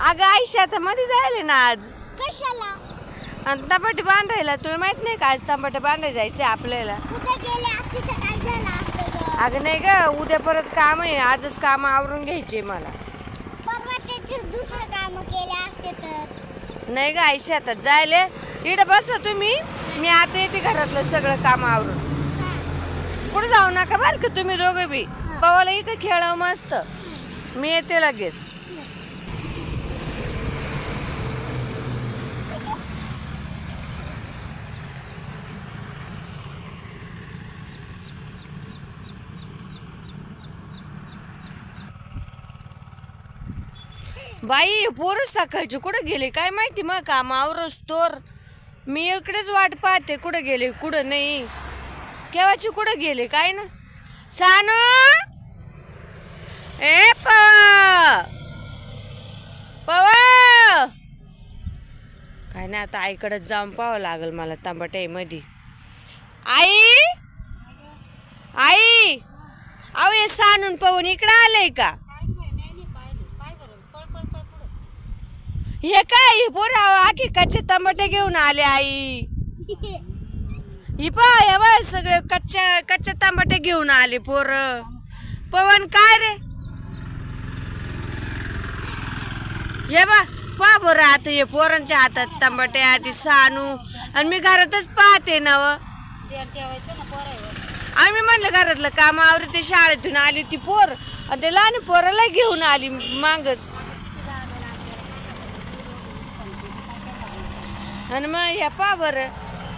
अगं आई शेतामध्ये जायले ना आज. कशाला? आणि बांधायला तुला माहीत नाही का आज टमाटे बांधायला जायचे आपल्याला? कुठे गेले? असते तर काय झालं असतं गं? अगं नाही ग उद्या परत काम आहे. आजच काम आवरून घ्यायचे मला. परवा त्याचे दुसरं काम केले असते तर. नाही ग आई शेतात जायले. इकडे बसा तुम्ही. मी आता येते घरातलं सगळं काम आवरून. कुठे जाऊ नका बरं का तुम्ही दोघं बी? पवाला इथं खेळावं मस्त. मी येते लगेच. बाई पोरच सकाळचे कुठं गेले? काय माहिती मग? कामावरच तोर. मी इकडेच वाट पाहते कुठं गेले कुठं नाही. केव्हाची कुठं गेले काय ना? सानू! ए प! पव! काय नाही आता आईकडे जाऊन पाहावं लागल मला तांबटे मधी आई! आई! अहो हे सानून पवन इकडं आलंय का? हे काय हे पोर आखी कच्चे टमाटे घेऊन आले आई. ही पा हे बाय सगळे कच्च्या कच्चे टमाटे घेऊन आले पोर. पवन काय रे? हे बा पा बरं आता हे पोरांच्या हातात टमाटे आधी सानू. आणि मी घरातच पाहते ना व आम्ही म्हणलं घरातलं काम आवरते शाळेतून आली ती पोर. आणि ते लहान पोराला घेऊन आली मागच. आणि मग ह्या पा बरं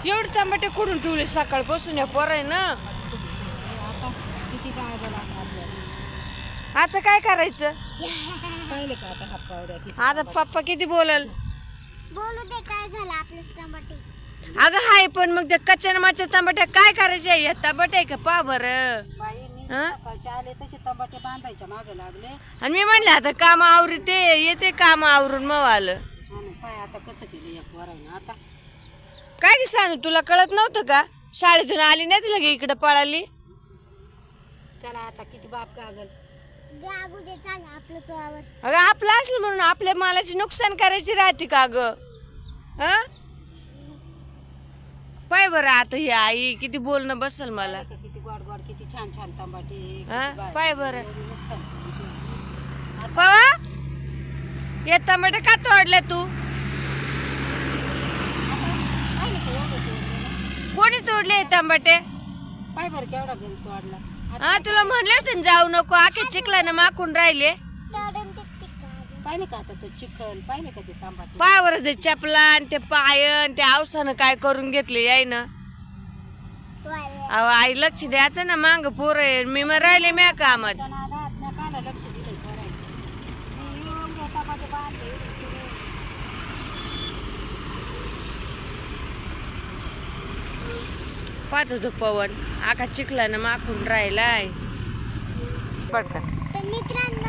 एवढे टमाटे कुठून ठेवले सकाळपासून या पोराय ना आता काय करायचं? आता पप्पा किती बोलल? बोलू दे काय झालं आपलं टमाटे अगं हाय पण मग त्या कच्च्या माच्या टमाट्या काय करायचे या टमाटे का पा बरं हं? आले तसे तंबाटे बांधायच्या मागे लागले. आणि मी म्हणले आता काम आवरते येते काम आवरून मग आलं पाय आता कसं केलं एक वरायनं आता काय की सांगू तुला कळत नव्हतं का? शाळेतून आली नाही ती लगे इकडे पळाली. चला आता किती बाप कागल जागू दे चाल आपलं चोवर अगं आपलं असलं म्हणून आपल्या मालाची नुकसान करायची राहते का ग? हं? पाय बरं आता ही आई किती बोलणं बसल मला. किती गोड गोड किती छान छान तंबाटे किती हं? पाय बरं. एवढी नुकसान. पवा? ये टमाटे का तोडले तू पाहिलं का एवढं तोडलं? कोणी तोडले हे पाय बरं केवढा घरी तोडला? हा तुला म्हणले होते ना जाऊ नको आखे चिखलानं माकून राहिले. तडन ते का पाहिलं का आता तो चिखल पाहिले का ते तंबाटे पायावर ते चपला आणि ते पायन ते आवसानं काय करून घेतले याय ना वाले अहो आई लक्ष द्यायचं ना मांग पोर मी मग राहिले म्या कामात. पाहतो होतो पवन. आका चिखलानं माखून राहिलाय. पटकन.